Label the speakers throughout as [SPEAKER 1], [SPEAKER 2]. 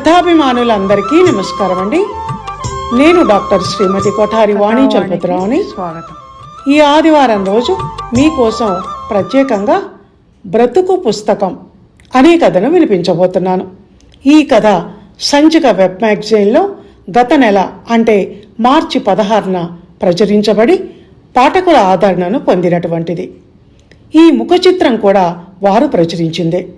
[SPEAKER 1] కథాభిమానులందరికీ నమస్కారం అండి నేను డాక్టర్ శ్రీమతి కొఠారి వాణి చలపతిరావుని.
[SPEAKER 2] స్వాగతం.
[SPEAKER 1] ఈ ఆదివారం రోజు మీకోసం ప్రత్యేకంగా బ్రతుకు పుస్తకం అనే కథను వినిపించబోతున్నాను. ఈ కథ సంచిక వెబ్ మ్యాగజైన్లో గత నెల అంటే మార్చి పదహారున ప్రచురించబడి పాఠకుల ఆదరణను పొందినటువంటిది. ఈ ముఖ చిత్రం కూడా వారు ప్రచురించిందే.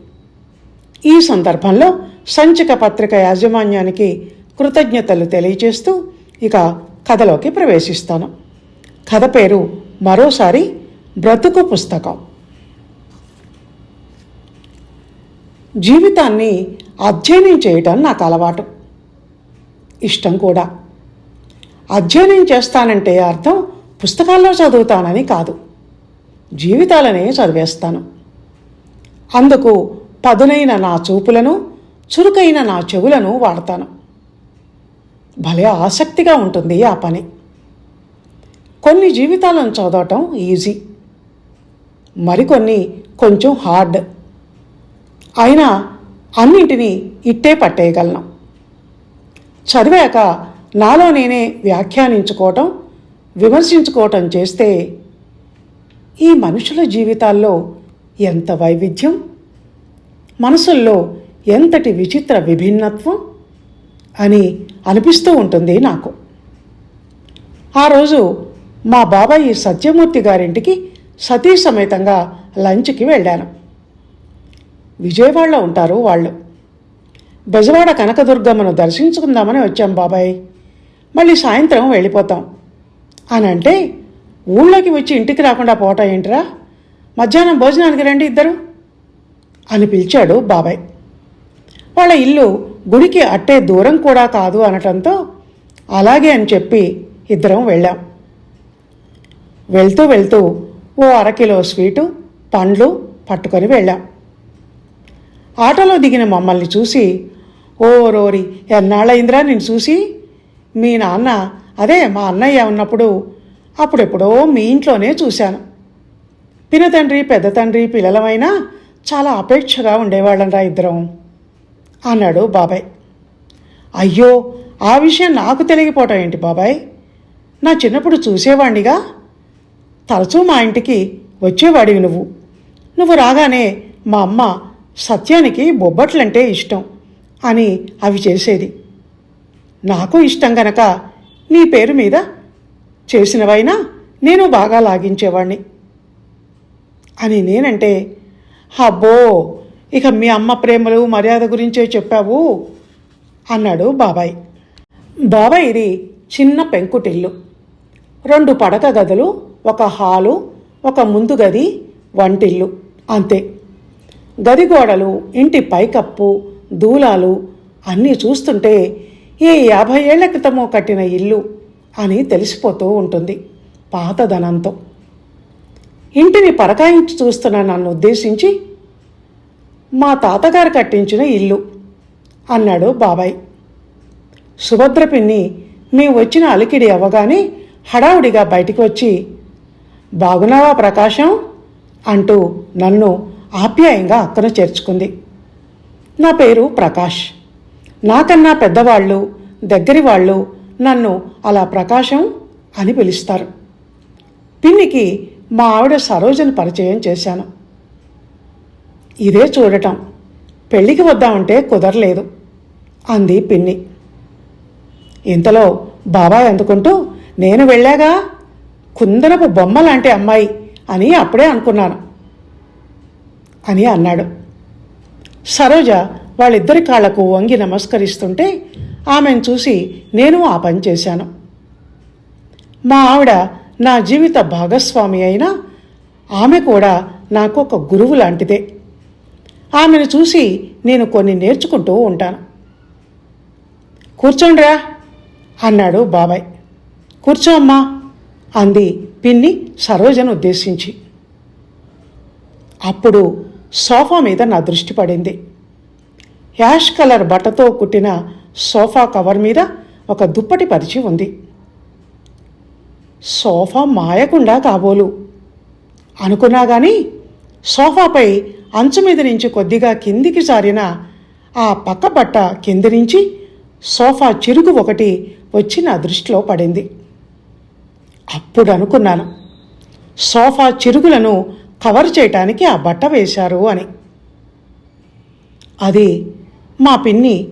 [SPEAKER 1] ఈ సందర్భంలో సంచిక పత్రిక యాజమాన్యానికి కృతజ్ఞతలు తెలియజేస్తూ ఇక కథలోకి ప్రవేశిస్తాను. కథ పేరు మరోసారి బ్రతుకు పుస్తకం. జీవితాన్ని అధ్యయనం చేయటం నాకు అలవాటు. ఇష్టం కూడా. అధ్యయనం చేస్తానంటే అర్థం పుస్తకాల్లో చదువుతానని కాదు. జీవితాలనే చదివేస్తాను. అందుకు పదునైన నా చూపులను చురుకైన నా చెవులను వాడతాను. భలే ఆసక్తిగా ఉంటుంది ఆ పని. కొన్ని జీవితాలను చదవటం ఈజీ. మరికొన్ని కొంచెం హార్డ్. అయినా అన్నింటినీ ఇట్టే పట్టేయగలను. చదివాక నాలో నేనే వ్యాఖ్యానించుకోవటం విమర్శించుకోవటం చేస్తే ఈ మనుషుల జీవితాల్లో ఎంత వైవిధ్యం? మనసుల్లో ఎంతటి విచిత్ర విభిన్నత్వం అని అనిపిస్తూ ఉంటుంది నాకు. ఆ రోజు మా బాబాయి సత్యమూర్తి గారింటికి సతీ సమేతంగా లంచ్కి వెళ్ళాను. విజయవాడలో ఉంటారు వాళ్ళు. బెజవాడ కనకదుర్గమ్మను దర్శించుకుందామని వచ్చాం బాబాయ్. మళ్ళీ సాయంత్రం వెళ్ళిపోతాం. అని అంటే ఊళ్ళోకి వచ్చి ఇంటికి రాకుండా పోవటం ఏంట్రా? మధ్యాహ్నం భోజనానికి రండి ఇద్దరు. అని పిలిచాడు బాబాయ్. వాళ్ళ ఇల్లు గుడికి అట్టే దూరం కూడా కాదు అనటంతో అలాగే అని చెప్పి ఇద్దరం వెళ్ళాం. వెళ్తూ వెళ్తూ ఓ అరకిలో స్వీటు పండ్లు పట్టుకొని వెళ్ళాం. ఆటోలో దిగిన మమ్మల్ని చూసి ఓ రోరి ఎన్నాళ్ళయిందిరా నేను చూసి? మీ నాన్న అదే మా అన్నయ్య ఉన్నప్పుడు అప్పుడెప్పుడో మీ ఇంట్లోనే చూశాను. పినతండ్రి పెద్ద తండ్రి పిల్లలమైనా చాలా అపేక్షగా ఉండేవాళ్ళంరా ఇద్దరం అన్నాడు బాబాయ్. అయ్యో ఆ విషయం నాకు తెలియపోవటం ఏంటి బాబాయ్? నా చిన్నప్పుడు చూసేవాణ్ణిగా? తరచూ మా ఇంటికి వచ్చేవాడివి నువ్వు. నువ్వు రాగానే మా అమ్మ సత్యానికి బొబ్బట్లంటే ఇష్టం అని అవి చేసేది. నాకు ఇష్టం గనక నీ పేరు మీద చేసినవైనా నేను బాగా లాగించేవాణ్ణి అని నేనంటే అబ్బో ఇక మీ అమ్మ ప్రేమలు మర్యాద గురించే చెప్పావు అన్నాడు బాబాయ్. బాబాయ్ ఇది చిన్న పెంకుటిల్లు. రెండు పడక గదులు ఒక హాలు ఒక ముందు గది వంటిల్లు అంతే. గది గోడలు ఇంటి పైకప్పు దూలాలు అన్నీ చూస్తుంటే ఈ యాభై ఏళ్ళ క్రితమో కట్టిన ఇల్లు అని తెలిసిపోతూ ఉంటుంది పాతదనంతో ఇంటిని పరకాయించి చూస్తున్న నన్ను ఉద్దేశించి మా తాతగారు కట్టించిన ఇల్లు అన్నాడు బాబాయ్. సుభద్ర పిన్ని మేము వచ్చిన అలికిడి అవ్వగానే హడావుడిగా బయటికి వచ్చి బాగున్నావా ప్రకాశం? అంటూ నన్ను ఆప్యాయంగా అక్కన చేర్చుకుంది. నా పేరు ప్రకాష్. నాకన్నా పెద్దవాళ్ళు దగ్గరి వాళ్ళు నన్ను అలా ప్రకాశం అని పిలుస్తారు. పిన్నికి మా ఆవిడ సరోజను పరిచయం చేశాను. ఇదే చూడటం. పెళ్ళికి వద్దామంటే కుదరలేదు అంది పిన్ని. ఇంతలో బాబాయ్ అందుకుంటూ నేను వెళ్ళాగా? కుందనపు బొమ్మ లాంటి అమ్మాయి అని అప్పుడే అనుకున్నాను అని అన్నాడు. సరోజ వాళ్ళిద్దరి కాళ్ళకు వంగి నమస్కరిస్తుంటే ఆమెను చూసి నేను ఆ పని చేశాను. మా ఆవిడ నా జీవిత భాగస్వామి అయినా ఆమె కూడా నాకు ఒక గురువు లాంటిదే. ఆమెను చూసి నేను కొన్ని నేర్చుకుంటూ ఉంటాను. కూర్చోండ్రా అన్నాడు బాబాయ్. కూర్చో అమ్మా అంది పిన్ని సరోజను ఉద్దేశించి. అప్పుడు సోఫా మీద నా దృష్టి పడింది. యాష్ కలర్ బట్టతో కుట్టిన సోఫా కవర్ మీద ఒక దుప్పటి పరిచి ఉంది. సోఫా మాయకుండా కాబోలు. అనుకున్నా కానీ సోఫాపై అంచు మీద నుంచి కొద్దిగా కిందికి జారిన ఆ పక్క బట్ట కింది నుంచి సోఫా చిరుగు ఒకటి వచ్చి నా దృష్టిలో పడింది. అప్పుడు అనుకున్నాను సోఫా చిరుగులను కవర్ చేయటానికి ఆ బట్ట వేశారు అని. అది మా పిన్ని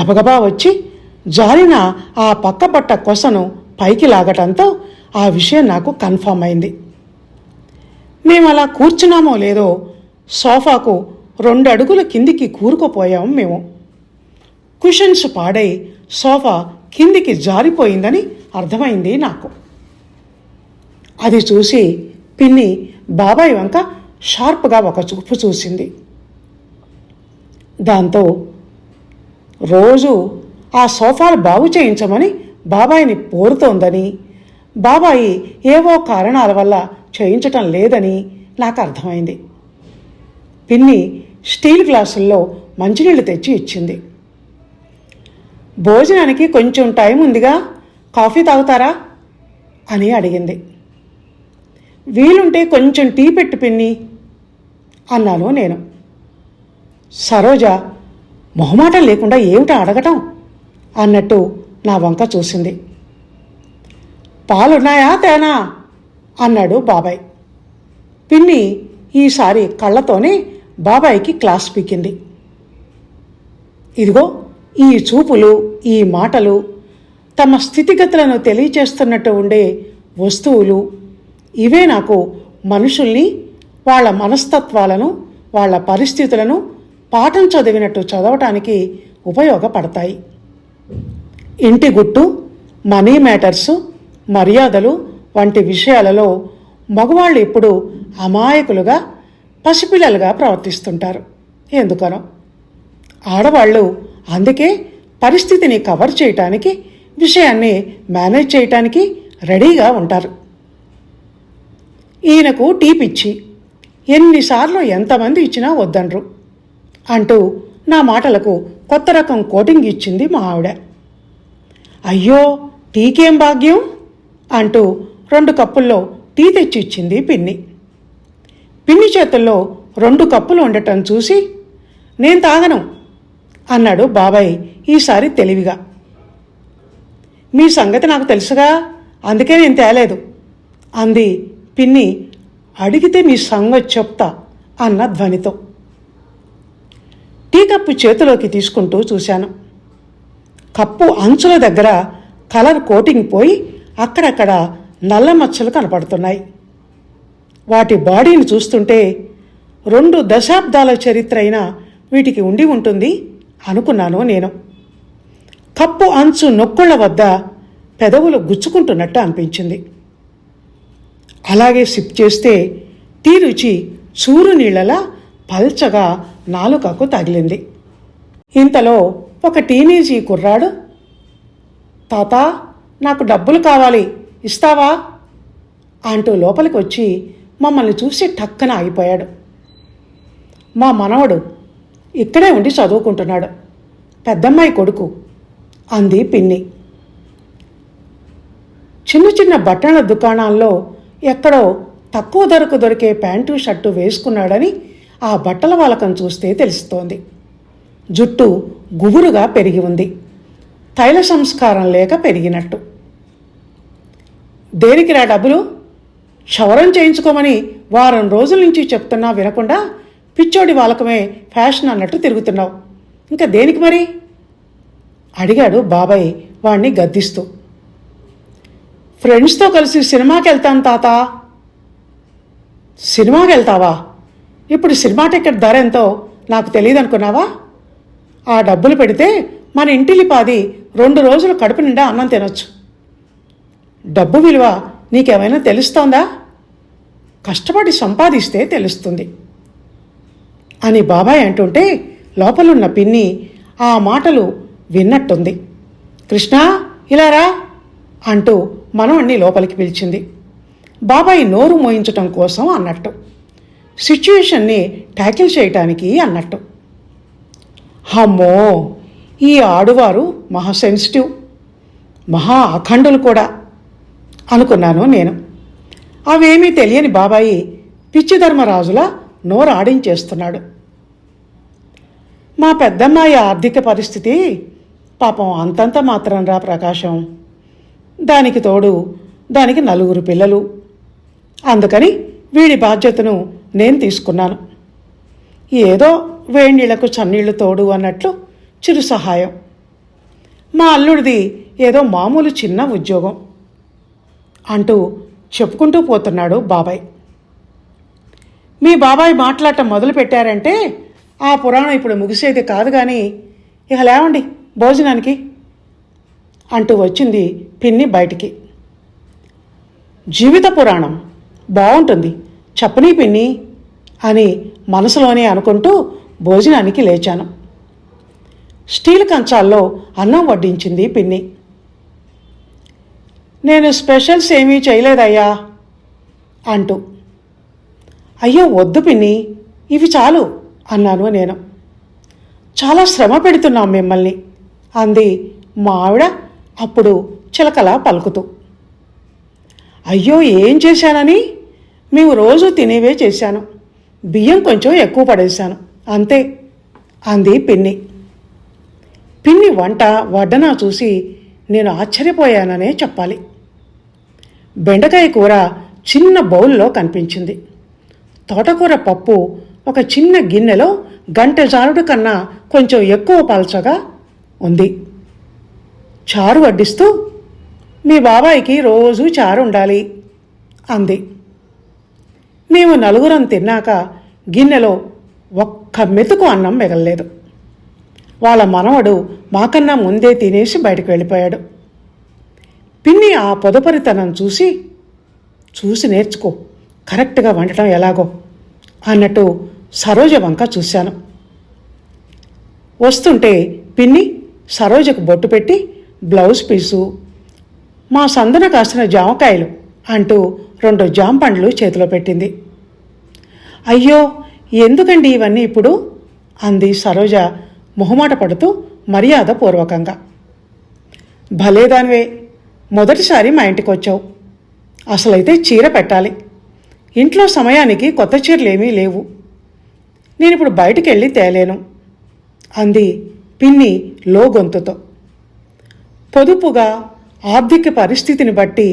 [SPEAKER 1] గబగబా వచ్చి జారిన ఆ పక్క బట్ట కొసను పైకి లాగటంతో ఆ విషయం నాకు కన్ఫామ్ అయింది. మేము అలా కూర్చున్నామో లేదో సోఫాకు రెండు అడుగుల కిందికి కూరుకుపోయాం మేము. కుషన్స్ పాడై సోఫా కిందికి జారిపోయిందని అర్థమైంది నాకు. అది చూసి పిన్ని బాబాయ్ వంక షార్ప్గా ఒక చూపు చూసింది. దాంతో రోజు ఆ సోఫాలు బాగు చేయించమని బాబాయిని పోరుతోందని బాబాయి ఏవో కారణాల వల్ల చేయించటం లేదని నాకు అర్థమైంది. పిన్ని స్టీల్ గ్లాసుల్లో మంచినీళ్ళు తెచ్చి ఇచ్చింది. భోజనానికి కొంచెం టైం ఉందిగా కాఫీ తాగుతారా? అని అడిగింది. వీలుంటే కొంచెం టీ పెట్టు పిన్ని అన్నాను నేను. సరోజ మొహమాటం లేకుండా ఏమిటో అడగటం? అన్నట్టు నా వంక చూసింది. పాలున్నాయా తేనా? అన్నాడు బాబాయ్. పిన్ని ఈసారి కళ్ళతోనే బాబాయ్కి క్లాస్ పీకింది. ఇదిగో ఈ చూపులు ఈ మాటలు తమ స్థితిగతులను తెలియచేస్తున్నట్టు ఉండే వస్తువులు ఇవే నాకు మనుషుల్ని వాళ్ళ మనస్తత్వాలను వాళ్ళ పరిస్థితులను పాఠం చదివినట్టు చదవటానికి ఉపయోగపడతాయి. ఇంటి గుట్టు మనీ మ్యాటర్సు మర్యాదలు వంటి విషయాలలో మగవాళ్ళు ఇప్పుడు అమాయకులుగా పసిపిల్లలుగా ప్రవర్తిస్తుంటారు. ఎందుకనో? ఆడవాళ్ళు అందుకే పరిస్థితిని కవర్ చేయటానికి విషయాన్ని మేనేజ్ చేయటానికి రెడీగా ఉంటారు. ఈయనకు టీపిచ్చి ఎన్నిసార్లు ఎంతమంది ఇచ్చినా వద్దనరు అంటూ నా మాటలకు కొత్త రకం కోటింగ్ ఇచ్చింది మా ఆవిడ. అయ్యో టీకేం భాగ్యం? అంటూ రెండు కప్పుల్లో టీ తెచ్చి ఇచ్చింది పిన్ని. పిన్ని చేతుల్లో రెండు కప్పులు ఉండటం చూసి నేను తాగను అన్నాడు బాబాయ్ ఈసారి తెలివిగా. మీ సంగతి నాకు తెలుసుగా అందుకే నేను తేలేదు అంది పిన్ని. అడిగితే మీ సంగతి చెప్తా అన్న ధ్వనితో. టీ కప్పు చేతిలోకి తీసుకుంటూ చూశాను. కప్పు అంచుల దగ్గర కలర్ కోటింగ్ పోయి అక్కడక్కడ నల్ల మచ్చలు కనపడుతున్నాయి. వాటి బాడీని చూస్తుంటే రెండు దశాబ్దాల చరిత్ర అయినా వీటికి ఉండి ఉంటుంది అనుకున్నాను నేను. కప్పు అంచు నొక్కుళ్ళ వద్ద పెదవులు గుచ్చుకుంటున్నట్టు అనిపించింది. అలాగే సిప్ చేస్తే టీ రుచి చూరు నీళ్ళలా పల్చగా నాలుకకు తగిలింది. ఇంతలో ఒక టీనేజీ కుర్రాడు తాత నాకు డబ్బులు కావాలి ఇస్తావా? అంటూ లోపలికి వచ్చి మమ్మల్ని చూసి టక్కన ఆగిపోయాడు. మా మనవడు ఇక్కడే ఉండి చదువుకుంటున్నాడు. పెద్దమ్మాయి కొడుకు అంది పిన్ని. చిన్న చిన్న బట్టల దుకాణాల్లో ఎక్కడో తక్కువ ధరకు దొరికే ప్యాంటు షర్టు వేసుకున్నాడని ఆ బట్టల వాలకం చూస్తే తెలుస్తోంది. జుట్టు గుబురుగా పెరిగి ఉంది. తైల సంస్కారం లేక పెరిగినట్టు. దేనికి రా డబ్బులు? క్షవరం చేయించుకోమని వారం రోజుల నుంచి చెప్తున్నా వినకుండా పిచ్చోడి వాలకమే ఫ్యాషన్ అన్నట్టు తిరుగుతున్నావు. ఇంకా దేనికి మరి? అడిగాడు బాబాయ్ వాణ్ణి గద్దిస్తూ. ఫ్రెండ్స్తో కలిసి సినిమాకి వెళ్తాను తాత. సినిమాకి వెళ్తావా ఇప్పుడు సినిమా టికెట్ ధర ఎంతో నాకు తెలియదు అనుకున్నావా ఆ డబ్బులు పెడితే మన ఇంటిలిపాది రెండు రోజులు కడుపు నిండా అన్నం తినొచ్చు. డబ్బు విలువ నీకేమైనా తెలుస్తోందా? కష్టపడి సంపాదిస్తే తెలుస్తుంది. అని బాబాయ్ అంటుంటే లోపలున్న పిన్ని ఆ మాటలు విన్నట్టుంది. కృష్ణ ఇలా రా అంటూ మనవణ్ణి లోపలికి పిలిచింది. బాబాయ్ నోరు మోయించటం కోసం అన్నట్టు. సిచ్యుయేషన్ని ట్యాకిల్ చేయటానికి అన్నట్టు. అమ్మో! ఈ ఆడువారు మహా సెన్సిటివ్. మహా అఖండులు కూడా. అనుకున్నాను నేను. అవేమీ తెలియని బాబాయి పిచ్చిధర్మరాజులా నోరు ఆడించేస్తున్నాడు. మా పెద్దమ్మాయి ఆర్థిక పరిస్థితి పాపం అంతంత మాత్రం రా ప్రకాశం. దానికి తోడు దానికి నలుగురు పిల్లలు. అందుకని వీడి బాధ్యతను నేను తీసుకున్నాను. ఏదో వేణీళ్ళకు చన్నీళ్ళు తోడు అన్నట్లు చిరు సహాయం. మా అల్లుడిది ఏదో మామూలు చిన్న ఉద్యోగం. అంటూ చెప్పుకుంటూ పోతున్నాడు బాబాయ్. మీ బాబాయ్ మాట్లాడటం మొదలు పెట్టారంటే ఆ పురాణం ఇప్పుడు ముగిసేది కాదు కానీ ఇక లేవండి భోజనానికి అంటూ వచ్చింది పిన్ని బయటికి. జీవిత పురాణం బాగుంటుంది చెప్పని పిన్ని అని మనసులోనే అనుకుంటూ భోజనానికి లేచాను. స్టీల్ కంచాల్లో అన్నం వడ్డించింది పిన్ని. నేను స్పెషల్స్ ఏమీ చేయలేదయ్యా అంటూ. అయ్యో వద్దు పిన్ని ఇవి చాలు అన్నాను నేను. చాలా శ్రమ పెడుతున్నాం మిమ్మల్ని అంది మా ఆవిడ అప్పుడు చిలకలా పలుకుతూ. అయ్యో ఏం చేశానని? మేము రోజు తినేవే చేశాను. బియ్యం కొంచెం ఎక్కువ పడేశాను. అంతే అంది పిన్ని. పిన్ని వంట వడ్డన చూసి నేను ఆశ్చర్యపోయాననే చెప్పాలి. బెండకాయ కూర చిన్న బౌల్లో కనిపించింది. తోటకూర పప్పు ఒక చిన్న గిన్నెలో గంట జారుడు కన్నా కొంచెం ఎక్కువ పల్చగా ఉంది. చారు వడ్డిస్తూ మీ బాబాయికి రోజూ చారు ఉండాలి అంది. మేము నలుగురం తిన్నాక గిన్నెలో ఒక్క మెతుకు అన్నం మిగలలేదు. వాళ్ళ మనవడు మాకన్నా ముందే తినేసి బయటకు వెళ్ళిపోయాడు. పిన్ని ఆ పొదపరితనం చూసి చూసి నేర్చుకో. కరెక్ట్గా వండటం ఎలాగో అన్నట్టు సరోజ వంక చూశాను. వస్తుంటే పిన్ని సరోజకు బొట్టు పెట్టి బ్లౌజ్ పీసు మా సందన కాసిన జామకాయలు అంటూ రెండు జామ పండ్లు చేతిలో పెట్టింది. అయ్యో ఎందుకండి ఇవన్నీ ఇప్పుడు? అంది సరోజ మొహమాట పడుతూ మర్యాదపూర్వకంగా. భలేదానివే మొదటిసారి మా ఇంటికి వచ్చావు అసలైతే చీర పెట్టాలి. ఇంట్లో సమయానికి కొత్త చీరలేమీ లేవు. నేను ఇప్పుడు బయటికి వెళ్ళి తేలేను. అంది పిన్ని లో గొంతుతో పొదుపుగా ఆర్థిక పరిస్థితిని బట్టి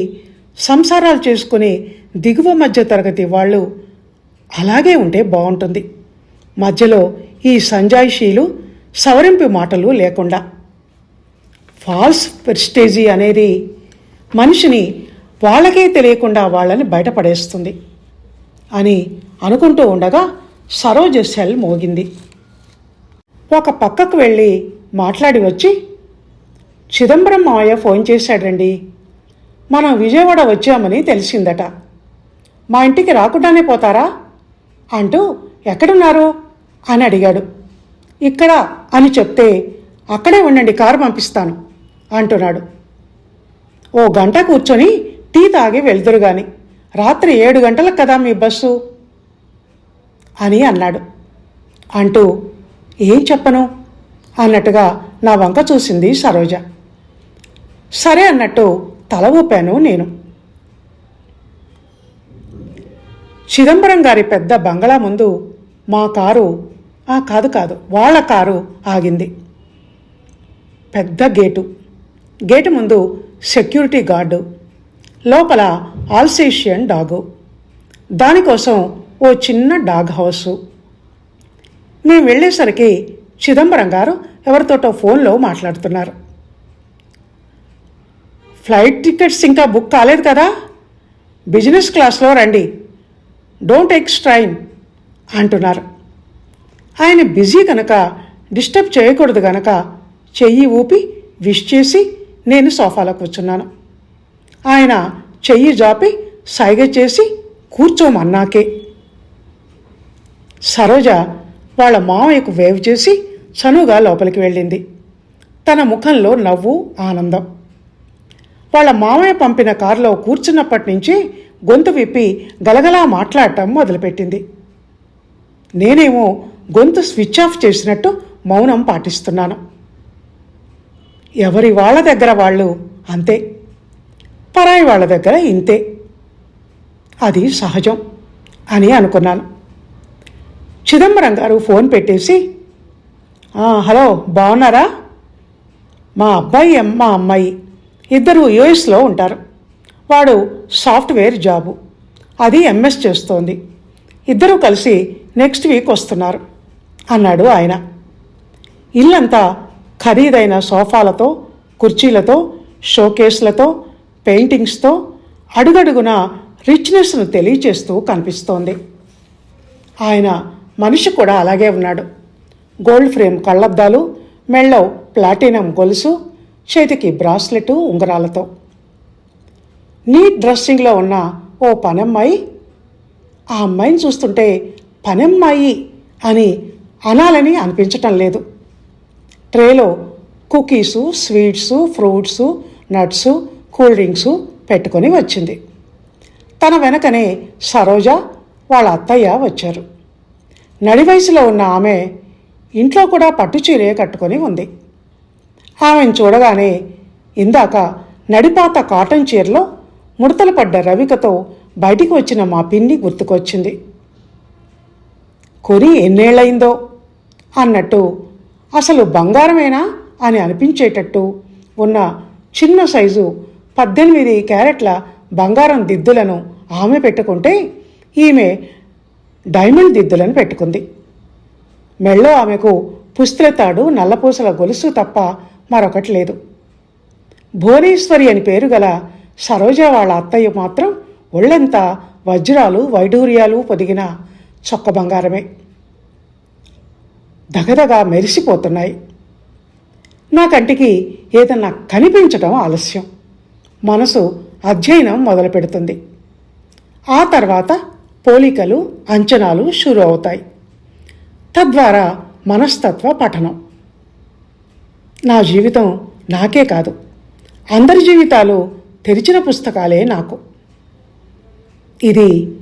[SPEAKER 1] సంసారాలు చేసుకునే దిగువ మధ్య తరగతి వాళ్ళు అలాగే ఉంటే బాగుంటుంది మధ్యలో ఈ సంజాయిషీలు సవరింపు మాటలు లేకుండా. ఫాల్స్ ప్రెస్టేజీ అనేది మనిషిని వాళ్ళకే తెలియకుండా వాళ్ళని బయటపడేస్తుంది అని అనుకుంటూ ఉండగా సరోజ సెల్ మోగింది. ఒక పక్కకు వెళ్ళి మాట్లాడి వచ్చి చిదంబరం మావయ్య ఫోన్ చేశాడండి. మనం విజయవాడ వచ్చామని తెలిసిందట. మా ఇంటికి రాకుండానే పోతారా? అంటూ ఎక్కడున్నారు? అని అడిగాడు. ఇక్కడ అని చెప్తే అక్కడే ఉండండి కారు పంపిస్తాను అంటున్నాడు. ఓ గంట కూర్చొని టీ తాగి వెళ్దురు గాని రాత్రి ఏడు గంటలకు కదా మీ బస్సు? అని అన్నాడు. అంటూ ఏం చెప్పను? అన్నట్టుగా నా వంక చూసింది సరోజ. సరే అన్నట్టు తల ఊపాను నేను. చిదంబరం గారి పెద్ద బంగళా ముందు మా కారు ఆ కాదు కాదు వాళ్ళ కారు ఆగింది. పెద్ద గేటు. గేటు ముందు సెక్యూరిటీ గార్డు లోపల ఆల్సేషియన్ డాగు. దానికోసం ఓ చిన్న డాగ్ హౌసు. మేము వెళ్ళేసరికి చిదంబరం గారు ఎవరితోటో ఫోన్లో మాట్లాడుతున్నారు. ఫ్లైట్ టికెట్స్ ఇంకా బుక్ కాలేదు కదా? బిజినెస్ క్లాస్లో రండి. డోంట్ ఎక్స్ట్రైన్ అంటున్నారు. ఆయన బిజీ కనుక డిస్టర్బ్ చేయకూడదు గనక చెయ్యి ఊపి విష్ చేసి నేను సోఫాలో కూర్చున్నాను. ఆయన చెయ్యి జాపి సైగ చేసి కూర్చోమన్నాకే. సరోజ వాళ్ళ మామయ్యకు వేవ్ చేసి చనువుగా లోపలికి వెళ్ళింది. తన ముఖంలో నవ్వు ఆనందం. వాళ్ళ మామయ్య పంపిన కారులో కూర్చున్నప్పటి నుంచి గొంతు విప్పి గలగలా మాట్లాడటం మొదలుపెట్టింది. నేనేమో గొంతు స్విచ్ ఆఫ్ చేసినట్టు మౌనం పాటిస్తున్నాను. ఎవరి వాళ్ళ దగ్గర వాళ్ళు అంతే. పరాయి వాళ్ళ దగ్గర ఇంతే. అది సహజం అని అనుకున్నాను. చిదంబరం గారు ఫోన్ పెట్టేసి హలో బాగున్నారా మా అబ్బాయి మా అమ్మాయి ఇద్దరు యుఎస్లో ఉంటారు. వాడు సాఫ్ట్వేర్ జాబు. అది ఎంఎస్ చేస్తోంది. ఇద్దరూ కలిసి నెక్స్ట్ వీక్ వస్తున్నారు అన్నాడు ఆయన. ఇల్లంతా ఖరీదైన సోఫాలతో కుర్చీలతో షోకేస్లతో పెయింటింగ్స్తో అడుగడుగున రిచ్నెస్ను తెలియచేస్తూ కనిపిస్తోంది. ఆయన మనిషి కూడా అలాగే ఉన్నాడు. గోల్డ్ ఫ్రేమ్ కళ్ళద్దాలు మెళ్ళో ప్లాటినం గొలుసు చేతికి బ్రాస్లెట్ ఉంగరాలతో. నీట్ డ్రెస్సింగ్లో ఉన్న ఓ పనమ్మాయి ఆ అమ్మాయిని చూస్తుంటే పనమ్మాయి అని అనాలని అనిపించటం లేదు. ట్రేలో cookies sweets fruits nuts cool drinks పెట్టుకొని వచ్చింది. తన వెనకనే సరోజ వాళ్ళ అత్తయ్య వచ్చారు. నడి వయసులో ఉన్న ఆమె ఇంట్లో కూడా పట్టు చీరే కట్టుకొని ఉంది. ఆమెను చూడగానే ఇందాక నడిపాత కాటన్ చీరలో ముడతలు పడ్డ రవికతో బయటికి వచ్చిన మా పిన్ని గుర్తుకొచ్చింది. కొని ఎన్నేళ్ళయిందో అన్నట్టు అసలు బంగారమేనా అని అనిపించేటట్టు ఉన్న చిన్న సైజు పద్దెనిమిది క్యారెట్ల బంగారం దిద్దులను ఆమె పెట్టుకుంటే ఈమె డైమండ్ దిద్దులను పెట్టుకుంది. మెళ్ళో ఆమెకు పుస్త్రతాడు నల్లపూసల గొలుసు తప్ప మరొకటి లేదు. భువనేశ్వరి అని పేరు గల సరోజ వాళ్ళ అత్తయ్య మాత్రం ఒళ్ళంతా వజ్రాలు వైడూర్యాలు పొదిగిన చొక్క బంగారమే. దగదగా మెరిసిపోతున్నాయి. నా కంటికి ఏదన్నా కనిపించటం ఆలస్యం. మనసు అధ్యయనం మొదలు పెడుతుంది ఆ తర్వాత పోలికలు అంచనాలు షురు అవుతాయి. తద్వారా మనస్తత్వ పఠనం. నా జీవితం నాకే కాదు అందరి జీవితాలు తెరిచిన పుస్తకాలే నాకు. ఇది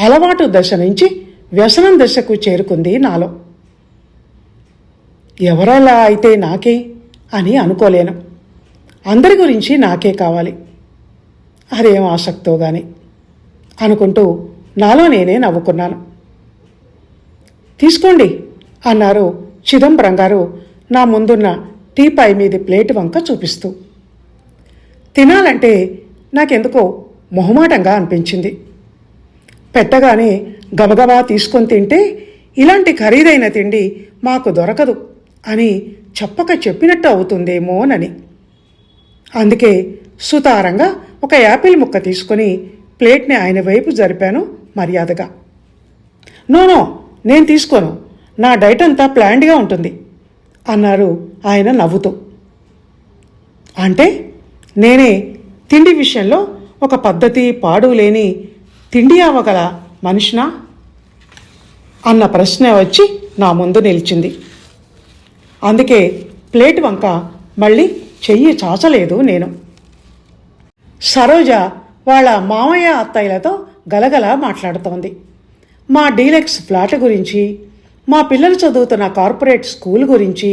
[SPEAKER 1] అలవాటు దశ నుంచి వ్యసనం దశకు చేరుకుంది నాలో. ఎవరలా అయితే నాకే అని అనుకోలేను. అందరి గురించి నాకే కావాలి. అదేం ఆసక్తో గాని అనుకుంటూ నాలో నేనే నవ్వుకున్నాను. తీసుకోండి అన్నారు చిదంబరం గారు నా ముందున్న టీపాయ్ మీది ప్లేట్ వంక చూపిస్తూ. తినాలంటే నాకెందుకో మొహమాటంగా అనిపించింది. పెట్టగానే గబగబా తీసుకొని తింటే ఇలాంటి ఖరీదైన తిండి మాకు దొరకదు. అని చెప్పక చెప్పినట్టు అవుతుందేమోనని అందుకే సుతారంగా ఒక యాపిల్ ముక్క తీసుకొని ప్లేట్ని ఆయన వైపు జరిపాను మర్యాదగా. నోనో నేను తీసుకోను. నా డైట్ అంతా ప్లాన్డ్గా ఉంటుంది అన్నారు ఆయన నవ్వుతూ. అంటే నేనే తిండి విషయంలో ఒక పద్ధతి పాడు లేని తిండి అవ్వగల మనిషినా? అన్న ప్రశ్న వచ్చి నా ముందు నిలిచింది. అందుకే ప్లేట్ వంక మళ్ళీ చెయ్యి చాచలేదు నేను. సరోజ వాళ్ళ మామయ్య అత్తయ్యలతో గలగల మాట్లాడుతోంది. మా డీలక్స్ ఫ్లాట్ గురించి మా పిల్లలు చదువుతున్న కార్పొరేట్ స్కూల్ గురించి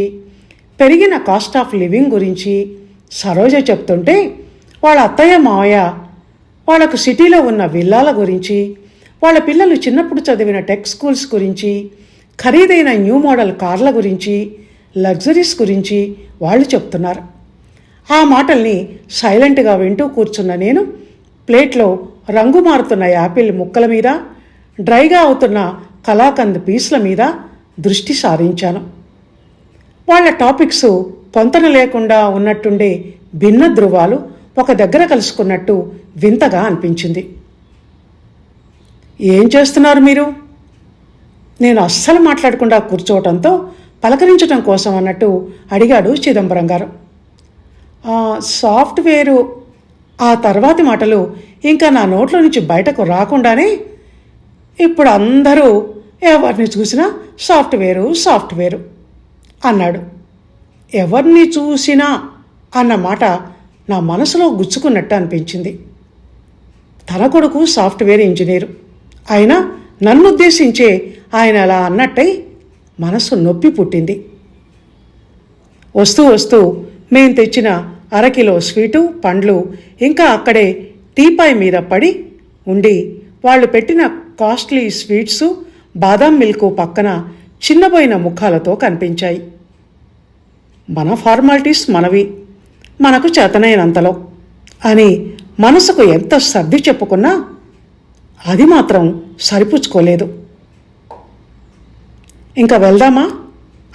[SPEAKER 1] పెరిగిన కాస్ట్ ఆఫ్ లివింగ్ గురించి సరోజ చెప్తుంటే వాళ్ళ అత్తయ్య మావయ్య వాళ్ళకు సిటీలో ఉన్న విల్లాల గురించి వాళ్ళ పిల్లలు చిన్నప్పుడు చదివిన టెక్ స్కూల్స్ గురించి ఖరీదైన న్యూ మోడల్ కార్ల గురించి లగ్జరీస్ గురించి వాళ్ళు చెప్తున్నారు. ఆ మాటల్ని సైలెంట్గా వింటూ కూర్చున్న నేను ప్లేట్లో రంగు మారుతున్న యాపిల్ ముక్కల మీద డ్రైగా అవుతున్న కలాకంద్ పీస్ల మీద దృష్టి సారించాను. వాళ్ళ టాపిక్స్ పొంతన లేకుండా ఉన్నట్టుండే భిన్న ధృవాలు ఒక దగ్గర కలుసుకున్నట్టు వింతగా అనిపించింది. ఏం చేస్తున్నారు మీరు? నేను అస్సలు మాట్లాడకుండా కూర్చోవటంతో పలకరించడం కోసం అన్నట్టు అడిగాడు చిదంబరం గారు. సాఫ్ట్వేరు ఆ తర్వాతి మాటలు ఇంకా నా నోట్లో నుంచి బయటకు రాకుండానే ఇప్పుడు అందరూ ఎవరిని చూసినా సాఫ్ట్వేరు సాఫ్ట్వేరు అన్నాడు. ఎవరిని చూసినా అన్న మాట నా మనసులో గుచ్చుకున్నట్టు అనిపించింది. తన కొడుకు సాఫ్ట్వేర్ ఇంజనీరు. అయినా నన్ను ఉద్దేశించే ఆయన అలా అన్నట్టయి మనసు నొప్పి పుట్టింది. వస్తూ వస్తూ మేం తెచ్చిన అరకిలో స్వీటు పండ్లు ఇంకా అక్కడే టీపాయ్ మీద పడి ఉండి వాళ్ళు పెట్టిన కాస్ట్లీ స్వీట్సు బాదాం మిల్క్ పక్కన చిన్నపోయిన ముఖాలతో కనిపించాయి. మన ఫార్మాలిటీస్ మనవి. మనకు చేతనైనంతలో. అని మనసుకు ఎంత సర్ది చెప్పుకున్నా అది మాత్రం సరిపుచ్చుకోలేదు. ఇంకా వెళ్దామా?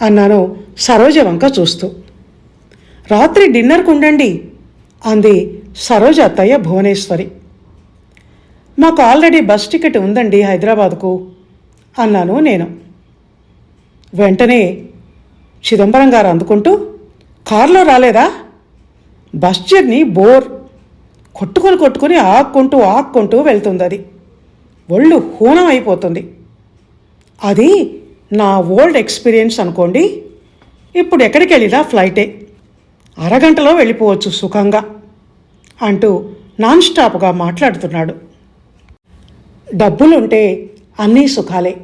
[SPEAKER 1] అన్నాను సరోజ వంక చూస్తూ. రాత్రి డిన్నర్కు ఉండండి అంది సరోజ అత్తయ్య భువనేశ్వరి. మాకు ఆల్రెడీ బస్ టికెట్ ఉందండి హైదరాబాద్కు అన్నాను నేను. వెంటనే చిదంబరం గారు అందుకుంటూ కారులో రాలేదా? Bus journey bore. కొట్టుకొని కొట్టుకొని ఆక్కుంటూ ఆక్కుంటూ వెళ్తుంది అది ఒళ్ళు హూనం అయిపోతుంది. అది నా ఓల్డ్ ఎక్స్పీరియన్స్ అనుకోండి. ఇప్పుడు ఎక్కడికి వెళ్ళినా ఫ్లైటే. అరగంటలో వెళ్ళిపోవచ్చు సుఖంగా అంటూ నాన్ స్టాప్గా మాట్లాడుతున్నాడు. డబ్బులుంటే అన్నీ సుఖాలే.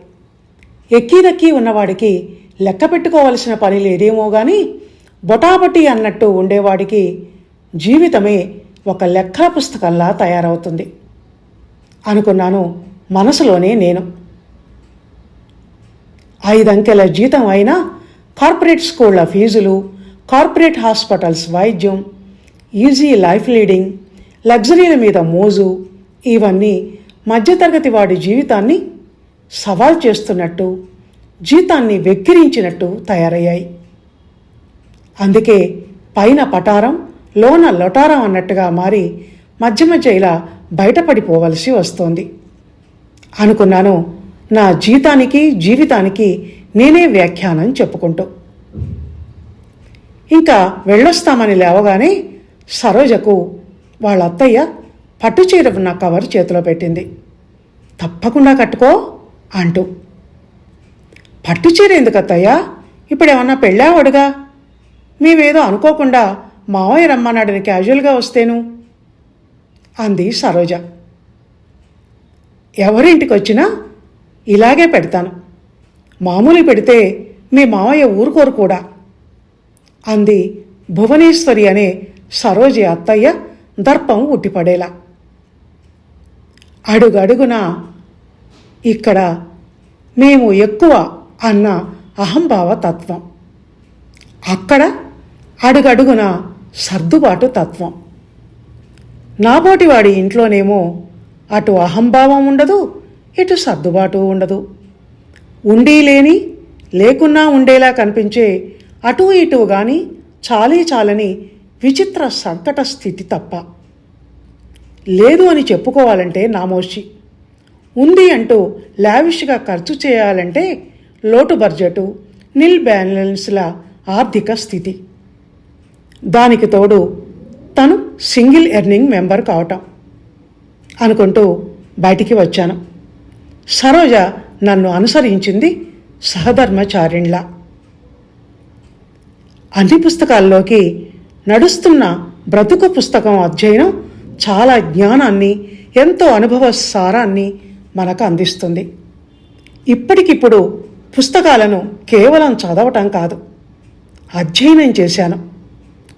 [SPEAKER 1] ఎక్కిదక్కి ఉన్నవాడికి లెక్క పెట్టుకోవలసిన పని లేదేమో కానీ బొటాబొటి అన్నట్టు ఉండేవాడికి జీవితమే ఒక లెక్కల పుస్తకంలా తయారవుతుంది. అనుకున్నాను మనసులోనే నేను. ఐదంకెల జీతం అయినా కార్పొరేట్ స్కూళ్ళ ఫీజులు కార్పొరేట్ హాస్పిటల్స్ వైద్యం ఈజీ లైఫ్ లీడింగ్ లగ్జరీల మీద మోజు ఇవన్నీ మధ్యతరగతి వాడి జీవితాన్ని సవాల్ చేస్తున్నట్టు జీతాన్ని వెక్కిరించినట్టు తయారయ్యాయి. అందుకే పైన పటారం లోన లొటారం అన్నట్టుగా మారి మధ్య మధ్య ఇలా బయటపడిపోవలసి వస్తోంది. అనుకున్నాను నా జీతానికి జీవితానికి నేనే వ్యాఖ్యానం చెప్పుకుంటూ. ఇంకా వెళ్ళొస్తామని లేవగానే సరోజకు వాళ్ళ అత్తయ్య పట్టుచీర ఉన్న కవర్ చేతిలో పెట్టింది. తప్పకుండా కట్టుకో అంటూ. పట్టుచీర ఎందుకు అత్తయ్యా? ఇప్పుడేమన్నా పెళ్ళావాడుగా? మేమేదో అనుకోకుండా మావయ్య రమ్మన్నాడని క్యాజువల్గా వస్తేను? అంది సరోజ. ఎవరింటికి వచ్చినా ఇలాగే పెడతాను. మామూలు పెడితే మీ మావయ్య ఊరుకోరు కూడా. అంది భువనేశ్వరి అనే సరోజి అత్తయ్య దర్పం ఉట్టిపడేలా. అడుగడుగున ఇక్కడ మేము ఎక్కువ అన్న అహంభావ తత్వం. అక్కడ అడుగడుగున సర్దుబాటు తత్వం. నాబోటివాడి ఇంట్లోనేమో అటు అహంభావం ఉండదు ఇటు సర్దుబాటు ఉండదు. ఉండి లేని లేకున్నా ఉండేలా కనిపించే అటు ఇటు గాని చాలీ చాలని విచిత్ర సంకట స్థితి తప్ప. లేదు అని చెప్పుకోవాలంటే నామోషి. ఉంది అంటూ లావిష్గా ఖర్చు చేయాలంటే లోటు బడ్జెటు నిల్ బ్యాలెన్స్ల ఆర్థిక స్థితి. దానికి తోడు తను సింగిల్ ఎర్నింగ్ మెంబర్ కావటం. అనుకుంటూ బయటికి వచ్చాను. సరోజ నన్ను అనుసరించింది సహధర్మచారిణ్లా. అన్ని పుస్తకాల్లోకి నడుస్తున్న బ్రతుకు పుస్తకం అధ్యయనం చాలా జ్ఞానాన్ని ఎంతో అనుభవ సారాన్ని మనకు అందిస్తుంది. ఇప్పటికిప్పుడు పుస్తకాలను కేవలం చదవటం కాదు అధ్యయనం చేశాను.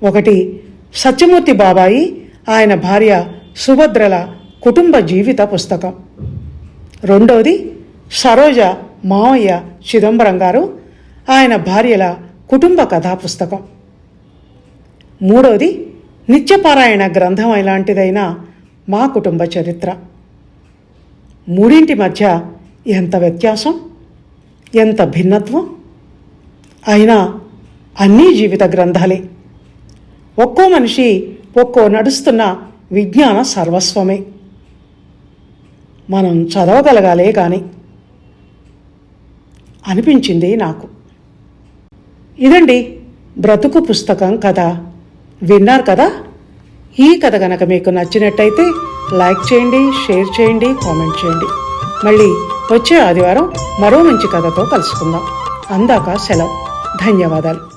[SPEAKER 1] ఒకటి సత్యమూర్తి బాబాయి ఆయన భార్య సుభద్రల కుటుంబ జీవిత పుస్తకం. రెండవది సరోజ మావయ్య చిదంబరం గారు ఆయన భార్యల కుటుంబ కథా పుస్తకం. మూడవది నిత్యపారాయణ గ్రంథం ఇలాంటిదైన మా కుటుంబ చరిత్ర. మూడింటి మధ్య ఎంత వ్యత్యాసం? ఎంత భిన్నత్వం? అయినా అన్నీ జీవిత గ్రంథాలే. ఒక్కో మనిషి ఒక్కో నడుస్తున్న విజ్ఞాన సర్వస్వమే. మనం చదవగలగాలే కానీ అనిపించింది నాకు. ఇదండి బ్రతుకు పుస్తకం కథ. విన్నారు కదా? ఈ కథ కనుక మీకు నచ్చినట్టయితే లైక్ చేయండి షేర్ చేయండి కామెంట్ చేయండి. మళ్ళీ వచ్చే ఆదివారం మరో మంచి కథతో కలుసుకుందాం. అందాక సెలవు. ధన్యవాదాలు.